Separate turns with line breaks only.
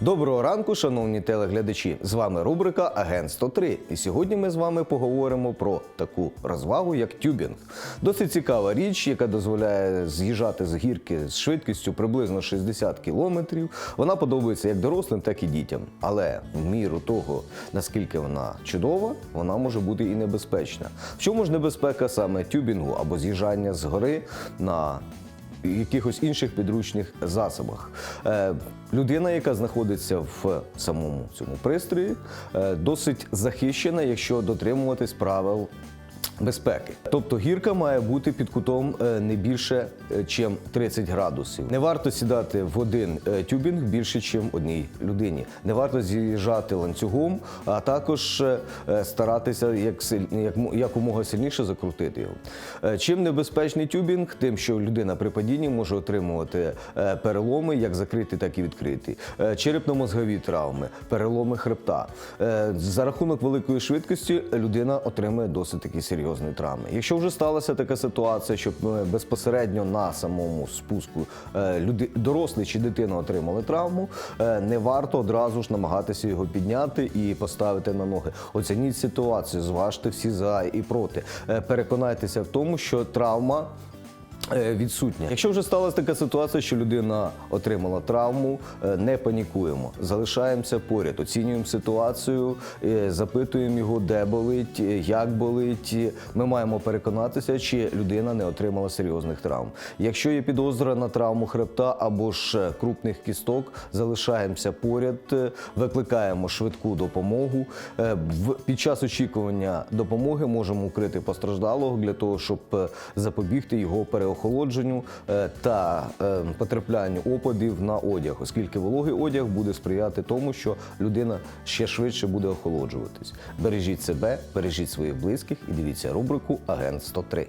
Доброго ранку, шановні телеглядачі. З вами рубрика Агент 103. І сьогодні ми з вами поговоримо про таку розвагу, як тюбінг. Досить цікава річ, яка дозволяє з'їжджати з гірки з швидкістю приблизно 60 кілометрів. Вона подобається як дорослим, так і дітям. Але в міру того, наскільки вона чудова, вона може бути і небезпечна. В чому ж небезпека саме тюбінгу або з'їжджання з гори на якихось інших підручних засобах. Е, людина, яка знаходиться в самому цьому пристрої, е, досить захищена, якщо дотримуватись правил. Безпеки, тобто гірка має бути під кутом е, не більше, ніж 30 градусів. Не варто сідати в один е, тюбінг більше, ніж одній людині. Не варто з'їжджати ланцюгом, а також е, е, старатися як силь- як мо- якомога сильніше закрутити його. Е, Чим небезпечний тюбінг? Тим, що людина при падінні може отримувати е, переломи, як закриті, так і відкриті, Е, черепно-мозгові травми, переломи хребта. Е, За рахунок великої швидкості людина отримує досить такі серйозні травми. Якщо вже сталася така ситуація, щоб е, безпосередньо на самому спуску е, люди, дорослий чи дитина отримали травму, е, не варто одразу ж намагатися його підняти і поставити на ноги. Оцініть ситуацію, зважте всі за і проти. Переконайтеся в тому, що травма. Е, Відсутня. Якщо вже сталася така ситуація, що людина отримала травму, е, не панікуємо, залишаємося поряд, оцінюємо ситуацію, е, запитуємо його, де болить, як болить. Ми маємо переконатися, чи людина не отримала серйозних травм. Якщо є підозра на травму хребта або ж крупних кісток, залишаємося поряд, викликаємо швидку допомогу. Під час очікування допомоги можемо укрити постраждалого для того, щоб запобігти його переохолодженню е, та е, потраплянню опадів на одяг, оскільки вологий одяг буде сприяти тому, що людина ще швидше буде охолоджуватись. Бережіть себе, бережіть своїх близьких і дивіться рубрику Агент 103.